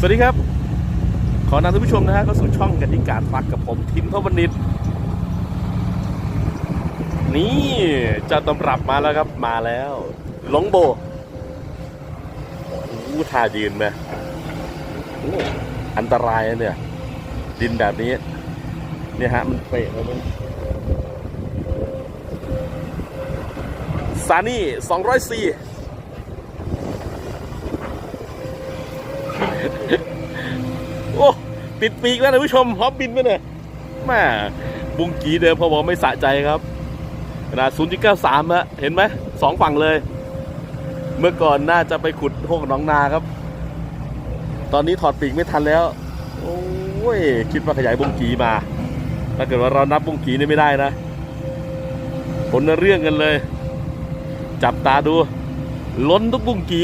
สวัสดีครับ ขอนำท่านผู้ชมนะฮะเข้าสู่ช่องกันดิการฟักกับผมทิมทวันนิตนี่จะตำรับมาแล้วครับมาแล้วลงโบโอู้ท่ายืนไหมอันตรายเนี่ย ดินแบบนี้ เนี่ยฮะ มันเปะแล้วมันซานี่สองร้อ204 ติดปีกแล้วนะผู้ชมพร้อมบินไปเนี่ยแม่บุงกีเดิมพอบอกไม่สะใจครับขนาด0.93ฮะเห็นไหมสองฝั่งเลย เมื่อก่อนน่าจะไปขุดพวกน้องนาครับ ตอนนี้ถอดปีกไม่ทันแล้ว โอ้ย คิดว่าขยายบุงกีมาถ้าเกิดว่าเรานับบุงกีนี่ไม่ได้นะผลเรื่องกันเลย จับตาดู ล้นทุกบุงกี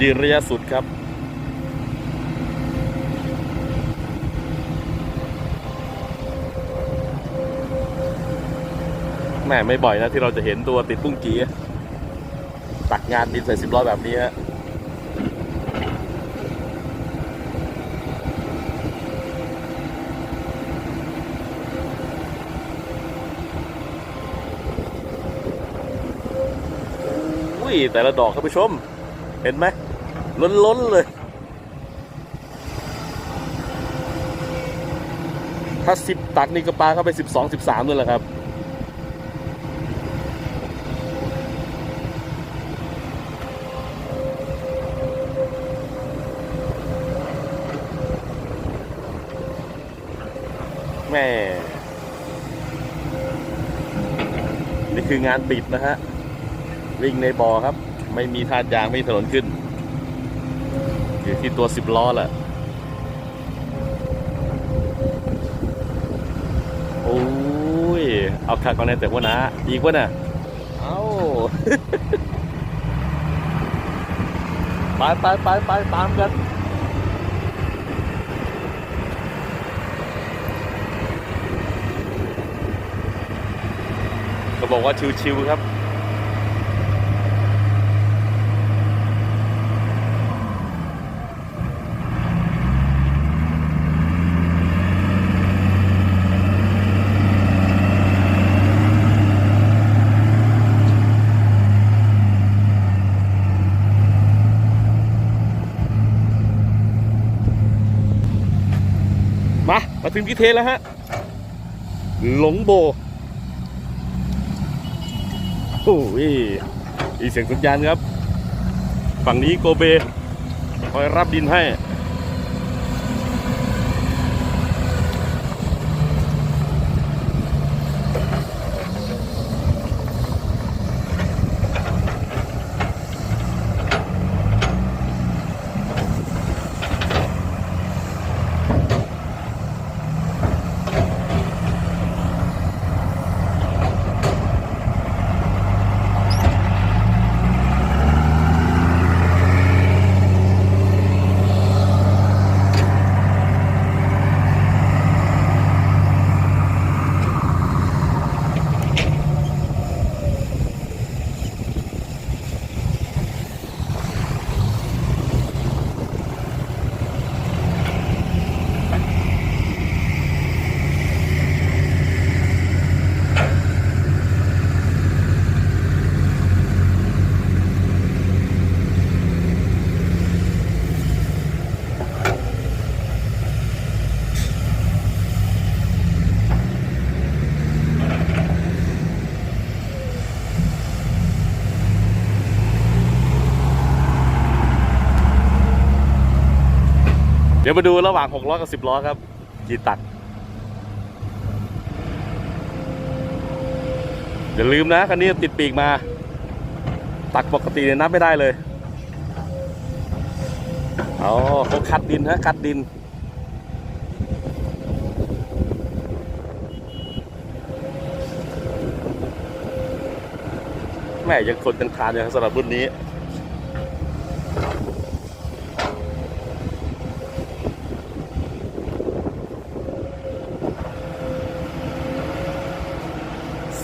ดีระยะสุดครับ แม่ไม่บ่อยนะที่เราจะเห็นตัวติดปุ้งกีตักงานดินใส่สิบล้อแบบนี้ฮะอุ้ยแต่ละดอกครับผู้ชม เห็นไหม ล้นล้นเลยถ้าสิบตักนี่ก็ปลาเข้าไปสิบสองสิบสามนู่นแหละครับ แม่นี่คืองานปิดนะฮะ วิ่งในบ่อครับ ไม่มีทาดยางไม่มีถนนขึ้น อยู่ที่ตัวสิบล้อแหละ โอ้ย เอาขัดมาในแต่ว่านะอีกว่ะน่ะ เอาไปไปไปไปตามกันก็บอกว่าชิวๆครับ มาถึงพิเทแล้วฮะ หลงโบโอ้ยอีเสียงสัญญาณครับ ฝั่งนี้โกเบคอยรับดินให้ ดี๋ยวมาดูระหว่าง6ล้อกับ 10ล้อครับกี่ตัก อย่าลืมนะคันนี้ติดปีกมา ตักปกติเนี่ยนับไม่ได้เลยอ๋อเขาคัดดินฮะคัดดินแม่ยังคนยังทานอย่างสำหรับรุ่นนี้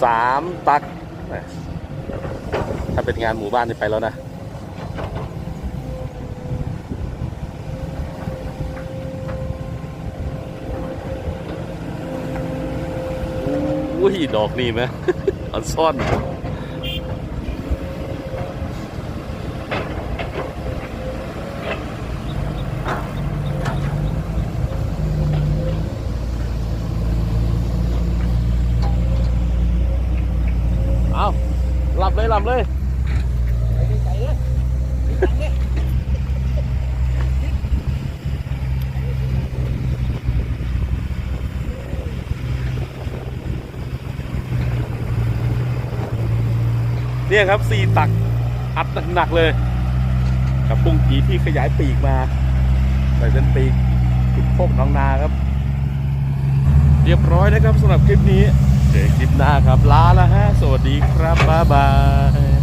สามตัก ถ้าเป็นงานหมู่บ้านนี่ไปแล้วนะ อุ้ย ดอกนี่ไหมอันซ่อน เอาับเลยลับเลยเนี่ยครับสีตักอัดหนักๆเลย กับปุ้งกีที่ขยายปีกมา ใส่เป็นปีกติดโคกน้องนาครับ เรียบร้อยนะครับสำหรับคลิปนี้ เจอคลิปหน้าครับลาละฮะ สวัสดีครับ บ๊ายบาย